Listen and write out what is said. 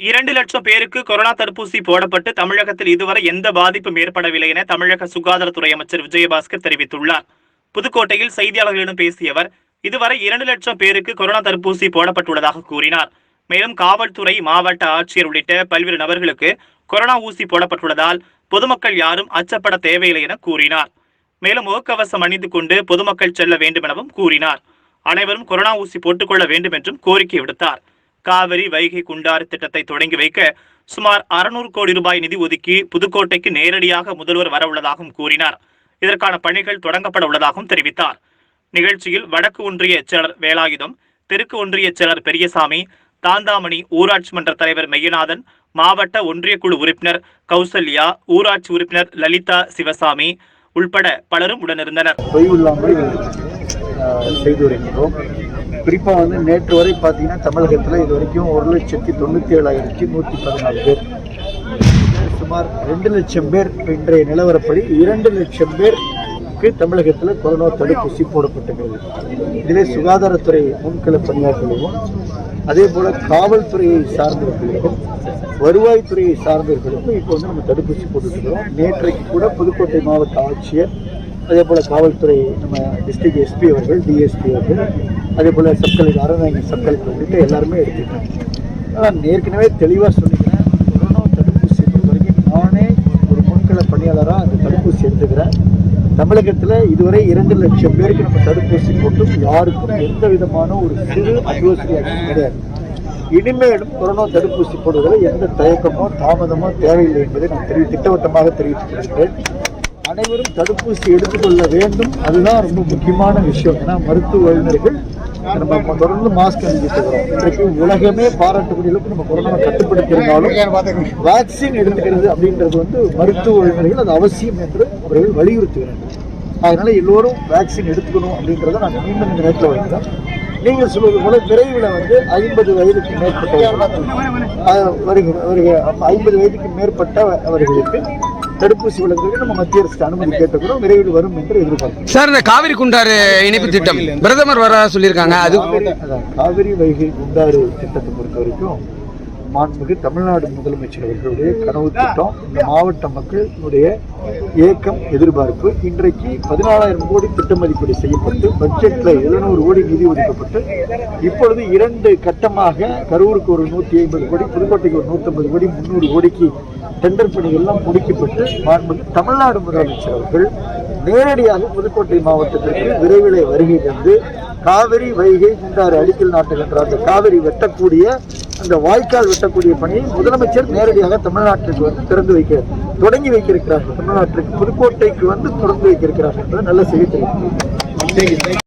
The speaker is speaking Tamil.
இரண்டு லட்சம் பேருக்கு கொரோனா தடுப்பூசி போடப்பட்டு தமிழகத்தில் இதுவரை எந்த பாதிப்பும் ஏற்படவில்லை என தமிழக சுகாதாரத்துறை அமைச்சர் விஜயபாஸ்கர் தெரிவித்துள்ளார். புதுக்கோட்டையில் செய்தியாளர்களிடம் பேசிய அவர் இதுவரை இரண்டு லட்சம் பேருக்கு கொரோனா தடுப்பூசி போடப்பட்டுள்ளதாக கூறினார். மேலும் காவல்துறை மாவட்ட ஆட்சியர் உள்ளிட்ட பல்வேறு நபர்களுக்கு கொரோனா ஊசி போடப்பட்டுள்ளதால் பொதுமக்கள் யாரும் அச்சப்பட தேவையில்லை என கூறினார். மேலும் முகக்கவசம் அணிந்து கொண்டு பொதுமக்கள் செல்ல வேண்டும் எனவும் கூறினார். அனைவரும் கொரோனா ஊசி போட்டுக்கொள்ள வேண்டும் என்றும் கோரிக்கை விடுத்தார். காவிரி வைகை குண்டாறு திட்டத்தை தொடங்கி வைக்க சுமார் அறுநூறு கோடி ரூபாய் நிதி ஒதுக்கி புதுக்கோட்டைக்கு நேரடியாக முதல்வர் வரவுள்ளதாகவும் கூறினார். இதற்கான பணிகள் தொடங்கப்பட உள்ளதாகவும் தெரிவித்தார். நிகழ்ச்சியில் வடக்கு ஒன்றிய செயலர் வேலாயுதம் தெற்கு ஒன்றிய செயலர் பெரியசாமி தாந்தாமணி ஊராட்சி மன்ற தலைவர் மெய்யநாதன் மாவட்ட ஒன்றிய குழு உறுப்பினர் கௌசல்யா ஊராட்சி உறுப்பினர் லலிதா சிவசாமி உள்பட பலரும் உடனிருந்தனர். செய்து வருகின்றோம். குறிப்பாக வந்து நேற்று வரை பார்த்தீங்கன்னா தமிழகத்தில் இது வரைக்கும் ஒரு லட்சத்தி தொண்ணூற்றி ஏழாயிரத்தி நூற்றி பதினாலு பேர். சுமார் ரெண்டு லட்சம் பேர் இன்றைய நிலவரப்படி இரண்டு லட்சம் பேருக்கு தமிழகத்தில் கொரோனா தடுப்பூசி போடப்பட்டிருக்கிறது இதிலே சுகாதாரத்துறை முன்கள பணியாளர்களும் அதே போல காவல்துறையை சார்ந்தவர்களுக்கும் வருவாய்த்துறையை சார்ந்தவர்களுக்கும் இப்போ வந்து நம்ம தடுப்பூசி போட்டுருக்கிறோம் நேற்றைக்கு கூட புதுக்கோட்டை மாவட்ட ஆட்சியர் அதே போல் காவல்துறை நம்ம டிஸ்ட்ரிக்ட் எஸ்பி அவர்கள் டிஎஸ்பி அவர்கள் அதே போல் sub collector Arannayaki sub collector உள்ளிட்ட எல்லாருமே எடுத்துக்கிட்டாங்க. ஆனால் ஏற்கனவே தெளிவாக சொல்லிக்கிறேன் கொரோனா தடுப்பூசி பொறுத்த வரைக்கும் நானே ஒரு முன்கள பணியாளராக அந்த தடுப்பூசி எடுத்துக்கிறேன். தமிழகத்தில் இதுவரை இரண்டு லட்சம் பேருக்கு நம்ம தடுப்பூசி போட்டும் யாருக்கும் எந்த விதமான ஒரு சிறு அட்வர்சியாகவும் கிடையாது. இனிமேலும் கொரோனா தடுப்பூசி போடுவதில் எந்த தயக்கமோ தாமதமோ தேவையில்லை என்பதை நான் தெரிவி திட்டவட்டமாக தெரிவித்துக்கிறேன் அனைவரும் தடுப்பூசி எடுத்துக்கொள்ள வேண்டும். அதுதான் ரொம்ப முக்கியமான விஷயம். ஏன்னா மருத்துவ வல்லுநர்கள் நம்ம தொடர்ந்து மாஸ்க் அணிஞ்சிட்டு இருக்கிறோம். இன்றைக்கு உலகமே பாராட்டக்கூடிய அளவுக்கு நம்ம கொரோனா கட்டுப்படுத்தியிருந்தாலும் வேக்சின் எடுத்துக்கிறது அப்படின்றது வந்து மருத்துவ வல்லுநர்கள் அது அவசியம் என்று அவர்கள் வலியுறுத்துகிறார்கள். அதனால எல்லோரும் வேக்சின் எடுத்துக்கணும் அப்படின்றத நாங்கள் மீண்டும் இந்த நேரத்தில் வைக்கிறோம். நீங்கள் சொல்வது போல விரைவில் வந்து ஐம்பது வயதுக்கு அஹ், வருகிற வருகிற ஐம்பது வயதுக்கு மேற்பட்ட அவர்களுக்கு தடுப்பூசி வழங்குவதற்கு நம்ம மத்திய அரசு அனுமதி கேட்டுக்கிறோம் விரைவில் வரும் என்று எதிர்பார்க்கிறோம். சார் இந்த காவிரி குண்டாறு இணைப்பு திட்டம் பிரதமர் வர சொல்லியிருக்காங்க. அது காவிரி வைகை குண்டாறு திட்டத்தை பொறுத்த வரைக்கும் மாண்புமிகு தமிழ்நாடு முதலமைச்சர் அவர்களுடைய கனவு திட்டம் இந்த மாவட்ட மக்களுடைய ஏக்கம் எதிர்பார்ப்பு இன்றைக்கு பதினாலாயிரம் கோடி திட்ட மதிப்பீடு செய்யப்பட்டு பட்ஜெட்டில் எழுநூறு கோடி நிதி ஒதுக்கப்பட்டு இப்பொழுது இரண்டு கட்டமாக கரூருக்கு ஒரு நூற்றி ஐம்பது கோடி புதுக்கோட்டைக்கு ஒரு நூற்றம்பது கோடி முந்நூறு கோடிக்கு டெண்டர் பணிகள்லாம் முடிக்கப்பட்டு மாண்புமிகு தமிழ்நாடு முதலமைச்சர் அவர்கள் நேரடியாக புதுக்கோட்டை மாவட்டத்திற்கு விரைவிலே வருகை தந்து காவிரி வைகை குண்டாறு அடிக்கல் நாட்டுகின்ற அந்த காவிரி வெட்டக்கூடிய அந்த வாய்க்கால் வெட்டக்கூடிய பணியை முதலமைச்சர் நேரடியாக தமிழ்நாட்டிற்கு வந்து திறந்து வைக்க தொடங்கி வைக்கிருக்கிறார்கள் தமிழ்நாட்டிற்கு புதுக்கோட்டைக்கு வந்து தொடர்ந்து வைக்கிருக்கிறார்கள் என்பது நல்ல செய்தி தெரியும்